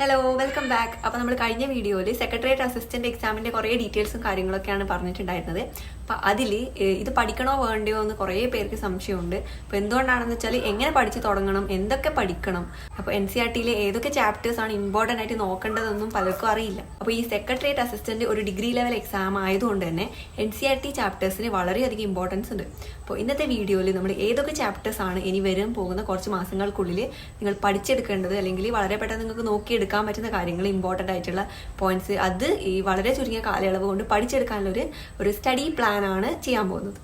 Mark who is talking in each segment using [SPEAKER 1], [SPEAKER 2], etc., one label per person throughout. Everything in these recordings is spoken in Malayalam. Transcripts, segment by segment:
[SPEAKER 1] ഹലോ വെൽക്കം ബാക്ക് അപ്പോൾ നമ്മൾ കഴിഞ്ഞ വീഡിയോയിൽ സെക്രട്ടേറിയറ്റ് അസിസ്റ്റന്റ് എക്സാമിന്റെ കുറേ ഡീറ്റെയിൽസും കാര്യങ്ങളൊക്കെയാണ് പറഞ്ഞിട്ടുണ്ടായിരുന്നത്. അപ്പോൾ അതിൽ ഇത് പഠിക്കണോ വേണ്ടയോ എന്ന് കുറേ പേർക്ക് സംശയമുണ്ട്. അപ്പോൾ എന്തുകൊണ്ടാണെന്ന് വെച്ചാൽ എങ്ങനെ പഠിച്ച് തുടങ്ങണം എന്തൊക്കെ പഠിക്കണം അപ്പോൾ എൻ സി ആർ ടിയിലെ ഏതൊക്കെ ചാപ്റ്റേഴ്സ് ആണ് ഇമ്പോർട്ടന്റ് ആയിട്ട് നോക്കേണ്ടതെന്നും പലർക്കും അറിയില്ല. അപ്പോൾ ഈ സെക്രട്ടേറിയറ്റ് അസിസ്റ്റന്റ് ഒരു ഡിഗ്രി ലെവൽ എക്സാം ആയതുകൊണ്ട് തന്നെ എൻ സി ആർ ടി ചാപ്റ്റേഴ്സിന് വളരെയധികം ഇമ്പോർട്ടൻസ് ഉണ്ട്. അപ്പോൾ ഇന്നത്തെ വീഡിയോയിൽ നമ്മൾ ഏതൊക്കെ ചാപ്റ്റേഴ്സ് ആണ് ഇനി വരും പോകുന്ന കുറച്ച് മാസങ്ങൾക്കുള്ളിൽ നിങ്ങൾ പഠിച്ചെടുക്കേണ്ടത് അല്ലെങ്കിൽ വളരെ പെട്ടെന്ന് നിങ്ങൾക്ക് നോക്കിയെടുക്കാൻ പറ്റുന്ന കാര്യങ്ങൾ ഇമ്പോർട്ടന്റ് ആയിട്ടുള്ള പോയിന്റ്സ് അത് ഈ വളരെ ചുരുങ്ങിയ കാലയളവ് കൊണ്ട് പഠിച്ചെടുക്കാനുള്ള ഒരു ഒരു സ്റ്റഡി പ്ലാൻ ആണ് ചെയ്യാൻ പോകുന്നത്.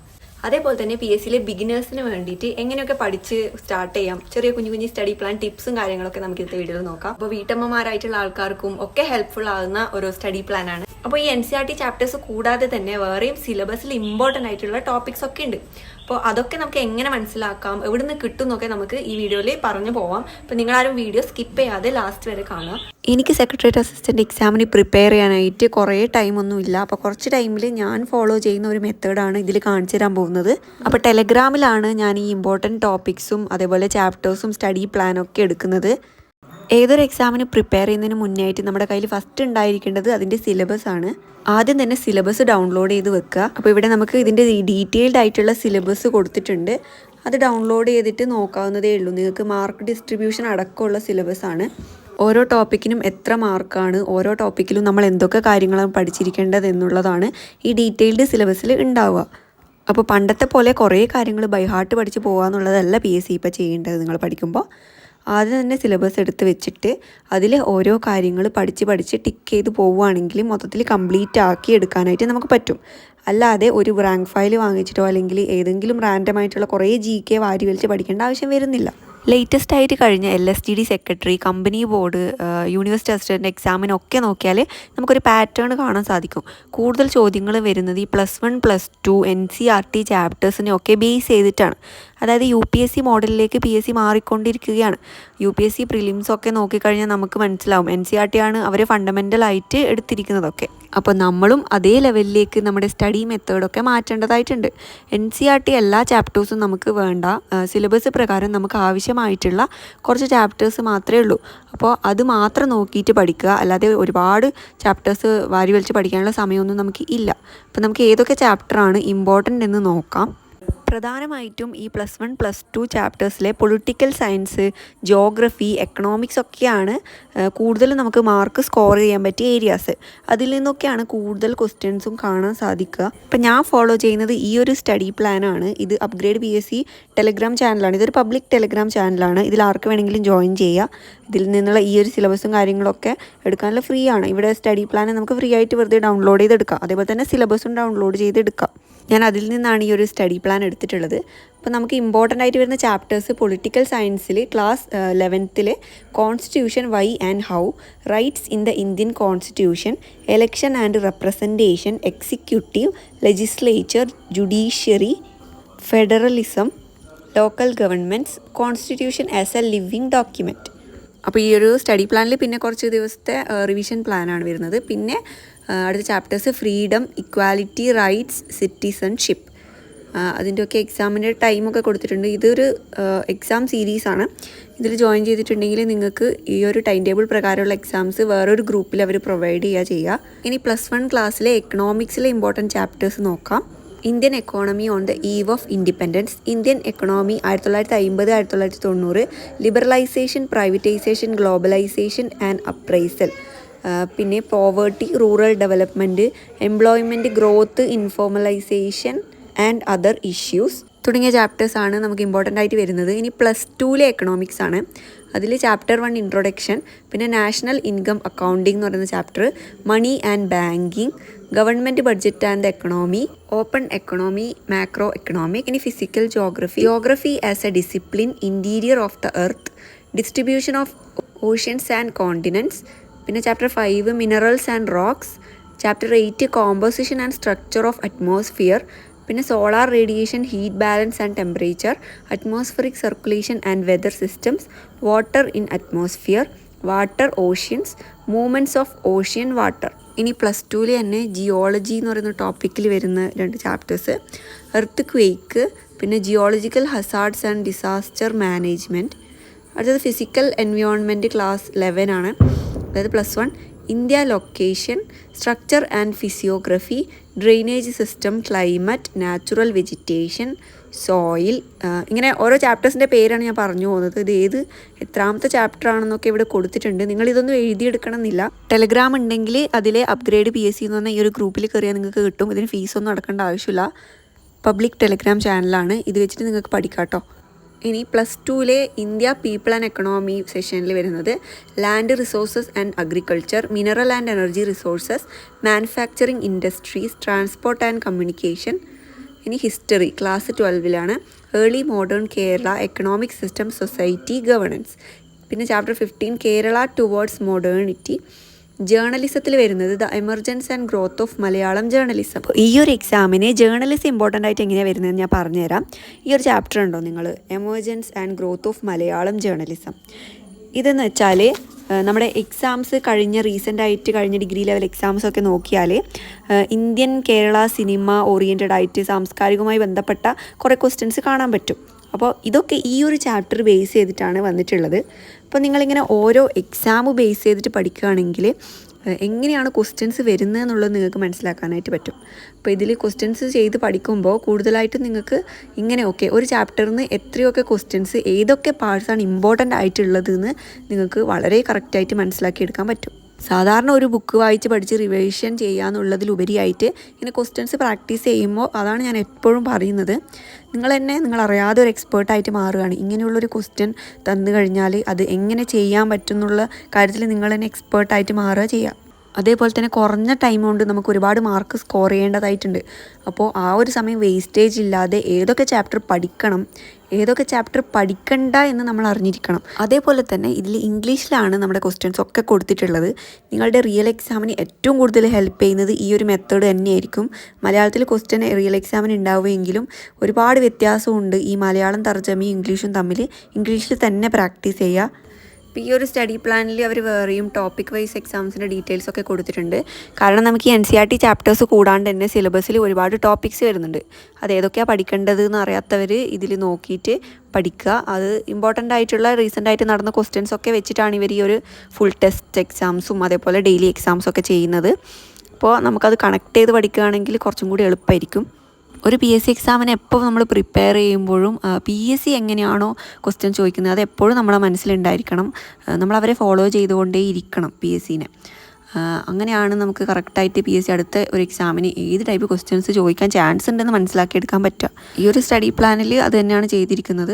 [SPEAKER 1] അതേപോലെ തന്നെ പി എസ് സിയിലെ ബിഗിനേഴ്സിന് വേണ്ടിയിട്ട് എങ്ങനെയൊക്കെ പഠിച്ച് സ്റ്റാർട്ട് ചെയ്യാം ചെറിയ കുഞ്ഞു കുഞ്ഞു സ്റ്റഡി പ്ലാൻ ടിപ്സും കാര്യങ്ങളൊക്കെ നമുക്ക് ഇന്നത്തെ വീഡിയോയിൽ നോക്കാം. അപ്പോൾ വീട്ടമ്മമാരായിട്ടുള്ള ആൾക്കാർക്കും ഒക്കെ ഹെൽപ്ഫുൾ ആകുന്ന ഒരു സ്റ്റഡി പ്ലാൻ ആണ് അപ്പോൾ ഈ N C R T chapters കൂടാതെ തന്നെ വേറെയും സിലബസിൽ ഇമ്പോർട്ടന്റ് ആയിട്ടുള്ള ടോപ്പിക്സ് ഒക്കെ ഉണ്ട്. അപ്പോൾ അതൊക്കെ നമുക്ക് എങ്ങനെ മനസ്സിലാക്കാം എവിടെ നിന്ന് കിട്ടും എന്നൊക്കെ നമുക്ക് ഈ വീഡിയോയിൽ പറഞ്ഞു പോവാം. അപ്പോൾ നിങ്ങളാരും വീഡിയോ സ്കിപ്പ് ചെയ്യാതെ ലാസ്റ്റ് വരെ കാണുക. എനിക്ക് സെക്രട്ടേറിയറ്റ് അസിസ്റ്റന്റ് എക്സാമിന് പ്രിപ്പയർ ചെയ്യാനായിട്ട് കുറേ ടൈമൊന്നും ഇല്ല. അപ്പോൾ കുറച്ച് ടൈമിൽ ഞാൻ ഫോളോ ചെയ്യുന്ന ഒരു മെത്തേഡാണ് ഇതിൽ കാണിച്ചു തരാൻ പോകുന്നത്. അപ്പോൾ ടെലഗ്രാമിലാണ് ഞാൻ ഈ ഇമ്പോർട്ടന്റ് ടോപ്പിക്സും അതേപോലെ ചാപ്റ്റേഴ്സും സ്റ്റഡി പ്ലാനൊക്കെ എടുക്കുന്നത്. ഏതൊരു എക്സാമിന് പ്രിപ്പയർ ചെയ്യുന്നതിന് മുന്നായിട്ട് നമ്മുടെ കയ്യിൽ ഫസ്റ്റ് ഉണ്ടായിരിക്കേണ്ടത് അതിന്റെ സിലബസ് ആണ്. ആദ്യം തന്നെ സിലബസ് ഡൗൺലോഡ് ചെയ്ത് വെക്കുക. അപ്പോൾ ഇവിടെ നമുക്ക് ഇതിന്റെ ഡീറ്റെയിൽഡ് ആയിട്ടുള്ള സിലബസ് കൊടുത്തിട്ടുണ്ട്. അത് ഡൗൺലോഡ് ചെയ്തിട്ട് നോക്കാവുന്നതേ ഉള്ളൂ. നിങ്ങൾക്ക് മാർക്ക് ഡിസ്ട്രിബ്യൂഷൻ അടക്കമുള്ള സിലബസ് ആണ്. ഓരോ ടോപ്പിക്കിനും എത്ര മാർക്കാണ് ഓരോ ടോപ്പിക്കിലും നമ്മൾ എന്തൊക്കെ കാര്യങ്ങളാണ് പഠിച്ചിരിക്കേണ്ടത് എന്നുള്ളതാണ് ഈ ഡീറ്റെയിൽഡ് സിലബസിൽ ഉണ്ടാവുക. അപ്പോൾ പണ്ടത്തെ പോലെ കുറേ കാര്യങ്ങൾ ബൈഹാർട്ട് പഠിച്ച് പോകുക എന്നുള്ളതല്ല പി എസ് സി ഇപ്പോൾ ചെയ്യേണ്ടത് നിങ്ങൾ പഠിക്കുമ്പോൾ. ആദ്യം തന്നെ സിലബസ് എടുത്ത് വെച്ചിട്ട് അതിൽ ഓരോ കാര്യങ്ങൾ പഠിച്ച് പഠിച്ച് ടിക്ക് ചെയ്ത് പോവുകയാണെങ്കിൽ മൊത്തത്തിൽ കംപ്ലീറ്റ് ആക്കി എടുക്കാനായിട്ട് നമുക്ക് പറ്റും. അല്ലാതെ ഒരു റാങ്ക് ഫയൽ വാങ്ങിച്ചിട്ടോ അല്ലെങ്കിൽ ഏതെങ്കിലും റാൻഡം ആയിട്ടുള്ള കുറേ ജി കെ വാരി വലിച്ച് പഠിക്കേണ്ട ആവശ്യം വരുന്നില്ല. ലേറ്റസ്റ്റ് ആയിട്ട് കഴിഞ്ഞ L S T D secretary company board university assistant എക്സാമിനൊക്കെ നോക്കിയാൽ നമുക്കൊരു പാറ്റേൺ കാണാൻ സാധിക്കും. കൂടുതൽ ചോദ്യങ്ങൾ വരുന്നത് ഈ plus one plus two N C R T ചാപ്റ്റേഴ്സിനെ ഒക്കെ ബേസ് ചെയ്തിട്ടാണ്. അതായത് യു പി എസ് സി മോഡലിലേക്ക് പി എസ് സി മാറിക്കൊണ്ടിരിക്കുകയാണ്. U P S C prelims ഒക്കെ നോക്കിക്കഴിഞ്ഞാൽ നമുക്ക് മനസ്സിലാവും. എൻ സി ആർ ടി ആണ് അവർ ഫണ്ടമെന്റലായിട്ട് എടുത്തിരിക്കുന്നതൊക്കെ. അപ്പോൾ നമ്മളും അതേ ലെവലിലേക്ക് നമ്മുടെ സ്റ്റഡി മെത്തേഡൊക്കെ മാറ്റേണ്ടതായിട്ടുണ്ട്. എൻ സി ആർ ടി എല്ലാ ചാപ്റ്റേഴ്സും നമുക്ക് വേണ്ട. സിലബസ് പ്രകാരം നമുക്ക് ആവശ്യമായിട്ടുള്ള കുറച്ച് ചാപ്റ്റേഴ്സ് മാത്രമേ ഉള്ളൂ. അപ്പോൾ അത് മാത്രം നോക്കിയിട്ട് പഠിക്കുക. അല്ലാതെ ഒരുപാട് ചാപ്റ്റേഴ്സ് വാരി വലിച്ച് പഠിക്കാനുള്ള സമയമൊന്നും നമുക്ക് ഇല്ല. അപ്പോൾ നമുക്ക് ഏതൊക്കെ ചാപ്റ്ററാണ് ഇമ്പോർട്ടന്റ് എന്ന് നോക്കാം. പ്രധാനമായിട്ടും ഈ പ്ലസ് വൺ പ്ലസ് ടു ചാപ്റ്റേഴ്സിലെ പൊളിറ്റിക്കൽ സയൻസ് ജോഗ്രഫി എക്കണോമിക്സ് ഒക്കെയാണ് കൂടുതൽ നമുക്ക് മാർക്ക് സ്കോർ ചെയ്യാൻ പറ്റിയ ഏരിയാസ് അതിൽ നിന്നൊക്കെയാണ് കൂടുതൽ ക്വസ്റ്റ്യൻസും കാണാൻ സാധിക്കുക. ഇപ്പം ഞാൻ ഫോളോ ചെയ്യുന്നത് ഈ ഒരു സ്റ്റഡി പ്ലാനാണ് ഇത് upgrade P S C Telegram ചാനലാണ് ഇതൊരു പബ്ലിക് ടെലഗ്രാം ചാനലാണ് ഇതിൽ ആർക്ക് വേണമെങ്കിലും ജോയിൻ ചെയ്യുക ഇതിൽ നിന്നുള്ള ഈ ഒരു സിലബസും കാര്യങ്ങളൊക്കെ എടുക്കാനുള്ള ഫ്രീ ആണ്. ഇവിടെ സ്റ്റഡി പ്ലാൻ നമുക്ക് ഫ്രീ ആയിട്ട് വെറുതെ ഡൗൺലോഡ് ചെയ്തെടുക്കാം. അതേപോലെ തന്നെ സിലബസും ഡൗൺലോഡ് ചെയ്തെടുക്കാം. ഞാൻ അതിൽ നിന്നാണ് ഈ ഒരു സ്റ്റഡി പ്ലാൻ എടുത്തിട്ടുള്ളത്. അപ്പോൾ നമുക്ക് ഇമ്പോർട്ടന്റ് ആയിട്ട് വരുന്ന ചാപ്റ്റേഴ്സ് പൊളിറ്റിക്കൽ സയൻസിൽ class ലെവൻത്തിൽ constitution why and how rights in the Indian constitution election and representation executive legislature judiciary federalism local governments constitution as a living document അപ്പോൾ ഈ ഒരു സ്റ്റഡി പ്ലാനിൽ പിന്നെ കുറച്ച് ദിവസത്തെ റിവിഷൻ പ്ലാനാണ് വരുന്നത്. പിന്നെ അടുത്ത chapters freedom equality rights citizenship അതിന്റെയൊക്കെ എക്സാമിന്റെ ടൈമൊക്കെ കൊടുത്തിട്ടുണ്ട്. ഇതൊരു എക്സാം സീരീസാണ് ഇതിൽ ജോയിൻ ചെയ്തിട്ടുണ്ടെങ്കിൽ നിങ്ങൾക്ക് ഈ ഒരു ടൈം ടേബിൾ പ്രകാരമുള്ള എക്സാംസ് വേറൊരു ഗ്രൂപ്പിൽ അവർ പ്രൊവൈഡ് ചെയ്യുക ചെയ്യുക. ഇനി പ്ലസ് വൺ ക്ലാസ്സിലെ എക്കണോമിക്സിലെ ഇമ്പോർട്ടന്റ് ചാപ്റ്റേഴ്സ് നോക്കാം Indian economy on the eve of independence Indian economy ആയിരത്തി തൊള്ളായിരത്തി അമ്പത് ആയിരത്തി തൊള്ളായിരത്തി തൊണ്ണൂറ് liberalisation privatisation globalisation and appraisal പിന്നെ poverty rural development employment growth informalisation and other issues തുടങ്ങിയ ചാപ്റ്റേഴ്സ് ആണ് നമുക്ക് ഇമ്പോർട്ടന്റ് ആയിട്ട് വരുന്നത്. ഇനി പ്ലസ് ടുവിലെ എക്കണോമിക്സ് ആണ്. അതിൽ ചാപ്റ്റർ വൺ ഇൻട്രൊഡക്ഷൻ പിന്നെ നാഷണൽ ഇൻകം അക്കൗണ്ടിംഗ് എന്ന് പറയുന്ന chapter money and banking government budget and economy open economy macro economic ഇനി physical geography geography as a discipline interior of the earth distribution of oceans and continents പിന്നെ chapter five minerals and rocks chapter eight composition and structure of atmosphere പിന്നെ solar radiation heat balance and temperature atmospheric circulation and weather systems water in atmosphere water oceans movements of ocean water ഇനി പ്ലസ് ടുവിൽ തന്നെ ജിയോളജി എന്ന് പറയുന്ന ടോപ്പിക്കിൽ വരുന്ന രണ്ട് ചാപ്റ്റേഴ്സ് എർത്ത് ക്വേക്ക് പിന്നെ geological hazards and disaster management അടുത്തത് ഫിസിക്കൽ എൻവയോൺമെന്റ് ക്ലാസ് ലെവൻ ആണ്. അതായത് plus one India location structure and physiography drainage system climate natural vegetation soil ഇങ്ങനെ ഓരോ ചാപ്റ്റേഴ്സിന്റെ പേരാണ് ഞാൻ പറഞ്ഞു പോകുന്നത്. ഇത് ഏത് എത്രാമത്തെ ചാപ്റ്റർ ആണെന്നൊക്കെ ഇവിടെ കൊടുത്തിട്ടുണ്ട്. നിങ്ങൾ ഇതൊന്നും എഴുതിയെടുക്കണം എന്നില്ല ടെലഗ്രാം ഉണ്ടെങ്കിൽ അതിലെ അപ്ഗ്രേഡ് പി എസ് സി എന്ന് പറഞ്ഞാൽ ഈ ഒരു ഗ്രൂപ്പിൽ കയറിയാൽ നിങ്ങൾക്ക് കിട്ടും. ഇതിന് ഫീസൊന്നും അടക്കേണ്ട ആവശ്യമില്ല. പബ്ലിക് ടെലഗ്രാം ചാനലാണ് ഇത് വെച്ചിട്ട് നിങ്ങൾക്ക് പഠിക്കാം കേട്ടോ. ഇനി പ്ലസ് ടുവിലെ ഇന്ത്യ പീപ്പിൾ ആൻഡ് എക്കണോമി സെഷനിൽ വരുന്നത് land resources and agriculture mineral and energy resources manufacturing industries transport and communication ഇനി history class ട്വൽവിലാണ് early modern Kerala economic system society governance പിന്നെ chapter fifteen Kerala towards modernity ജേർണലിസത്തിൽ വരുന്നത് the emergence and growth of Malayalam journalism അപ്പോൾ ഈ ഒരു എക്സാമിന് ജേർണലിസം ഇമ്പോർട്ടന്റ് ആയിട്ട് എങ്ങനെയാണ് വരുന്നതെന്ന് ഞാൻ പറഞ്ഞുതരാം. ഈ ഒരു ചാപ്റ്റർ ഉണ്ടോ നിങ്ങൾ emergence and growth of Malayalam journalism ഇതെന്ന് വെച്ചാൽ നമ്മുടെ എക്സാംസ് കഴിഞ്ഞ റീസെന്റ് ആയിട്ട് കഴിഞ്ഞ ഡിഗ്രി ലെവൽ എക്സാംസ് ഒക്കെ നോക്കിയാൽ ഇന്ത്യൻ കേരള സിനിമ ഓറിയന്റഡ് ആയിട്ട് സാംസ്കാരികവുമായി ബന്ധപ്പെട്ട കുറേ ക്വസ്റ്റ്യൻസ് കാണാൻ പറ്റും. അപ്പോൾ ഇതൊക്കെ ഈ ഒരു ചാപ്റ്റർ ബേസ് ചെയ്തിട്ടാണ് വന്നിട്ടുള്ളത്. അപ്പോൾ നിങ്ങളിങ്ങനെ ഓരോ എക്സാം ബേസ് ചെയ്തിട്ട് പഠിക്കുകയാണെങ്കിൽ എങ്ങനെയാണ് ക്വസ്റ്റ്യൻസ് വരുന്നത് എന്നുള്ളത് നിങ്ങൾക്ക് മനസ്സിലാക്കാനായിട്ട് പറ്റും. അപ്പോൾ ഇതിൽ ക്വസ്റ്റ്യൻസ് ചെയ്ത് പഠിക്കുമ്പോൾ കൂടുതലായിട്ടും നിങ്ങൾക്ക് ഇങ്ങനെ ഓക്കെ ഒരു ചാപ്റ്ററിൽ നിന്ന് എത്രയൊക്കെ ക്വസ്റ്റ്യൻസ് ഏതൊക്കെ പാർട്സാണ് ഇമ്പോർട്ടന്റ് ആയിട്ടുള്ളതെന്ന് നിങ്ങൾക്ക് വളരെ കറക്റ്റായിട്ട് മനസ്സിലാക്കിയെടുക്കാൻ പറ്റും. സാധാരണ ഒരു ബുക്ക് വായിച്ച് പഠിച്ച് റിവിഷൻ ചെയ്യാന്നുള്ളതിലുപരിയായിട്ട് ഇങ്ങനെ ക്വസ്റ്റ്യൻസ് പ്രാക്ടീസ് ചെയ്യുമ്പോൾ അതാണ് ഞാൻ എപ്പോഴും പറയുന്നത്. നിങ്ങൾ തന്നെ നിങ്ങൾ അറിയാതെ ഒരു എക്സ്പേർട്ടായിട്ട് മാറുകയാണ്. ഇങ്ങനെയുള്ളൊരു ക്വസ്റ്റ്യൻ തന്നു കഴിഞ്ഞാൽ അത് എങ്ങനെ ചെയ്യാൻ പറ്റുന്നുള്ള കാര്യത്തിൽ നിങ്ങൾ തന്നെ എക്സ്പേർട്ടായിട്ട് മാറുക ചെയ്യുക അതേപോലെ തന്നെ കുറഞ്ഞ ടൈം കൊണ്ട് നമുക്ക് ഒരുപാട് മാർക്ക് സ്കോർ ചെയ്യേണ്ടതായിട്ടുണ്ട്. അപ്പോൾ ആ ഒരു സമയം വേസ്റ്റേജ് ഇല്ലാതെ ഏതൊക്കെ ചാപ്റ്റർ പഠിക്കണം ഏതൊക്കെ ചാപ്റ്റർ പഠിക്കണ്ട എന്ന് നമ്മൾ അറിഞ്ഞിരിക്കണം. അതേപോലെ തന്നെ ഇതിൽ ഇംഗ്ലീഷിലാണ് നമ്മുടെ ക്വസ്റ്റ്യൻസ് ഒക്കെ കൊടുത്തിട്ടുള്ളത്. നിങ്ങളുടെ റിയൽ എക്സാമിന് ഏറ്റവും കൂടുതൽ ഹെൽപ്പ് ചെയ്യുന്നത് ഈ ഒരു മെത്തേഡ് തന്നെയായിരിക്കും. മലയാളത്തിൽ ക്വസ്റ്റ്യൻ റിയൽ എക്സാമിന് ഉണ്ടാവുമെങ്കിലും ഒരുപാട് വ്യത്യാസമുണ്ട് ഈ മലയാളം തർജമയും ഇംഗ്ലീഷും തമ്മിൽ. ഇംഗ്ലീഷിൽ തന്നെ പ്രാക്ടീസ് ചെയ്യുക. ഈ ഒരു സ്റ്റഡി പ്ലാനിൽ അവർ വേറെയും ടോപ്പിക് വൈസ് എക്സാംസിന്റെ ഡീറ്റെയിൽസ് ഒക്കെ കൊടുത്തിട്ടുണ്ട്. കാരണം നമുക്ക് ഈ N C R T chapters കൂടാണ്ട് തന്നെ സിലബസിൽ ഒരുപാട് ടോപ്പിക്സ് വരുന്നുണ്ട്. അത് ഏതൊക്കെയാണ് പഠിക്കേണ്ടത് എന്ന് അറിയാത്തവർ ഇതിൽ നോക്കിയിട്ട് പഠിക്കുക. അത് ഇമ്പോർട്ടന്റ് ആയിട്ടുള്ള റീസെന്റ് ആയിട്ട് നടന്ന ക്വസ്റ്റ്യൻസ് ഒക്കെ വെച്ചിട്ടാണ് ഇവർ ഈ ഒരു ഫുൾ ടെസ്റ്റ് എക്സാംസും അതേപോലെ ഡെയിലി എക്സാംസും ഒക്കെ ചെയ്യുന്നത്. അപ്പോൾ നമുക്കത് കണക്ട് ചെയ്ത് പഠിക്കുകയാണെങ്കിൽ കുറച്ചും കൂടി എളുപ്പമായിരിക്കും. ഒരു പി എസ് സി എക്സാമിന് എപ്പോൾ നമ്മൾ പ്രിപ്പയർ ചെയ്യുമ്പോഴും പി എസ് സി എങ്ങനെയാണോ ക്വസ്റ്റ്യൻ ചോദിക്കുന്നത് അത് എപ്പോഴും നമ്മുടെ മനസ്സിലുണ്ടായിരിക്കണം. നമ്മൾ അവരെ ഫോളോ ചെയ്തുകൊണ്ടേ ഇരിക്കണം പി എസ് സിനെ അങ്ങനെയാണ് നമുക്ക് കറക്റ്റായിട്ട് പി എസ് സി അടുത്ത ഒരു എക്സാമിന് ഏത് ടൈപ്പ് ക്വസ്റ്റ്യൻസ് ചോദിക്കാൻ ചാൻസ് ഉണ്ടെന്ന് മനസ്സിലാക്കിയെടുക്കാൻ പറ്റുക. ഈ ഒരു സ്റ്റഡി പ്ലാനിൽ അത് തന്നെയാണ് ചെയ്തിരിക്കുന്നത്.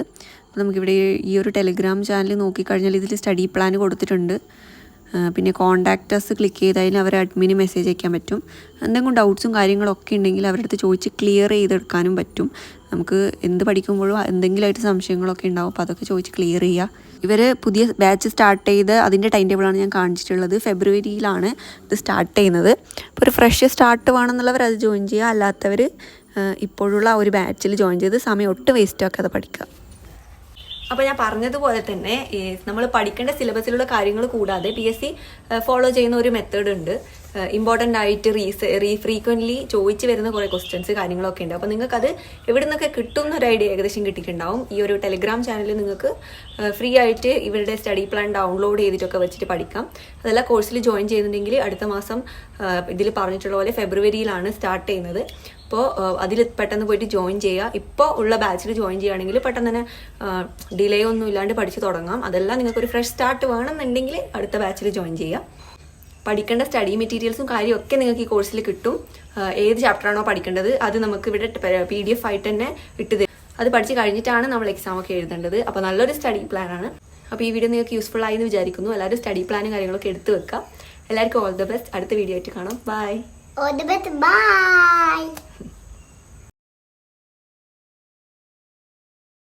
[SPEAKER 1] നമുക്കിവിടെ ഈ ഒരു ടെലിഗ്രാം ചാനൽ നോക്കിക്കഴിഞ്ഞാൽ ഇതിൽ സ്റ്റഡി പ്ലാൻ കൊടുത്തിട്ടുണ്ട്. പിന്നെ കോണ്ടാക്റ്റസ് ക്ലിക്ക് ചെയ്തതിൽ അവരെ അഡ്മിന് മെസ്സേജ് അയക്കാൻ പറ്റും. എന്തെങ്കിലും ഡൗട്ട്സും കാര്യങ്ങളൊക്കെ ഉണ്ടെങ്കിൽ അവരുടെ അടുത്ത് ചോദിച്ച് ക്ലിയർ ചെയ്തെടുക്കാനും പറ്റും. നമുക്ക് എന്ത് പഠിക്കുമ്പോഴും എന്തെങ്കിലുമായിട്ട് സംശയങ്ങളൊക്കെ ഉണ്ടാവും. അപ്പോൾ അതൊക്കെ ചോദിച്ച് ക്ലിയർ ചെയ്യുക ഇവർ പുതിയ ബാച്ച് സ്റ്റാർട്ട് ചെയ്ത് അതിന്റെ ടൈം ടേബിളാണ് ഞാൻ കാണിച്ചിട്ടുള്ളത്. ഫെബ്രുവരിയിലാണ് ഇത് സ്റ്റാർട്ട് ചെയ്യുന്നത്. അപ്പോൾ ഒരു ഫ്രഷ് സ്റ്റാർട്ട് വേണമെന്നുള്ളവർ അത് ജോയിൻ ചെയ്യുക. അല്ലാത്തവർ ഇപ്പോഴുള്ള ഒരു ബാച്ചിൽ ജോയിൻ ചെയ്ത് സമയം ഒട്ടും വേസ്റ്റ് ആക്കാതെ പഠിക്കുക. അപ്പോൾ ഞാൻ പറഞ്ഞതുപോലെ തന്നെ നമ്മൾ പഠിക്കേണ്ട സിലബസിലുള്ള കാര്യങ്ങൾ കൂടാതെ പി എസ് സി ഫോളോ ചെയ്യുന്ന ഒരു മെത്തേഡ് ഉണ്ട്. ഇമ്പോർട്ടന്റ് ആയിട്ട് റീസ് റീ ഫ്രീക്വന്റ്ലി ചോദിച്ചു വരുന്ന കുറേ ക്വസ്റ്റ്യൻസ് കാര്യങ്ങളൊക്കെ ഉണ്ട്. അപ്പോൾ അത് എവിടെ നിന്നൊക്കെ കിട്ടുന്ന ഒരു ഐഡിയ ഏകദേശം കിട്ടിയിട്ടുണ്ടാവും. ഈ ഒരു ടെലിഗ്രാം ചാനലിൽ നിങ്ങൾക്ക് ഫ്രീ ആയിട്ട് ഇവരുടെ സ്റ്റഡി പ്ലാൻ ഡൗൺലോഡ് ചെയ്തിട്ടൊക്കെ വെച്ചിട്ട് പഠിക്കാം. അതല്ല കോഴ്സിൽ ജോയിൻ ചെയ്യുന്നുണ്ടെങ്കിൽ അടുത്ത മാസം ഇതിൽ പറഞ്ഞിട്ടുള്ള പോലെ ഫെബ്രുവരിയിലാണ് സ്റ്റാർട്ട് ചെയ്യുന്നത്. അപ്പോൾ അതിൽ പെട്ടെന്ന് പോയിട്ട് ജോയിൻ ചെയ്യുക. ഇപ്പോൾ ഉള്ള ബാച്ചിൽ ജോയിൻ ചെയ്യുകയാണെങ്കിൽ പെട്ടെന്ന് തന്നെ ഡിലേ ഒന്നും ഇല്ലാണ്ട് പഠിച്ചു തുടങ്ങാം. അതെല്ലാം നിങ്ങൾക്ക് ഒരു ഫ്രഷ് സ്റ്റാർട്ട് വേണമെന്നുണ്ടെങ്കിൽ അടുത്ത ബാച്ചിൽ ജോയിൻ ചെയ്യുക. പഠിക്കേണ്ട സ്റ്റഡി മെറ്റീരിയൽസും കാര്യമൊക്കെ നിങ്ങൾക്ക് ഈ കോഴ്സിൽ കിട്ടും. ഏത് ചാപ്റ്ററാണോ പഠിക്കേണ്ടത് അത് നമുക്ക് ഇവിടെ പി ഡി എഫ് ആയിട്ട് തന്നെ ഇട്ട് തരും. അത് പഠിച്ച് കഴിഞ്ഞിട്ടാണ് നമ്മൾ എക്സാം ഒക്കെ എഴുതേണ്ടത്. അപ്പോൾ നല്ലൊരു സ്റ്റഡി പ്ലാൻ ആണ്. അപ്പോൾ ഈ വീഡിയോ നിങ്ങൾക്ക് യൂസ്ഫുൾ ആയി എന്ന് വിചാരിക്കുന്നു. എല്ലാവരും സ്റ്റഡി പ്ലാനും കാര്യങ്ങളൊക്കെ എടുത്ത് വെക്കുക. എല്ലാവർക്കും ഓൾ ദ ബെസ്റ്റ് അടുത്ത വീഡിയോ ആയിട്ട് കാണാം. ബൈ
[SPEAKER 2] Одбит бай!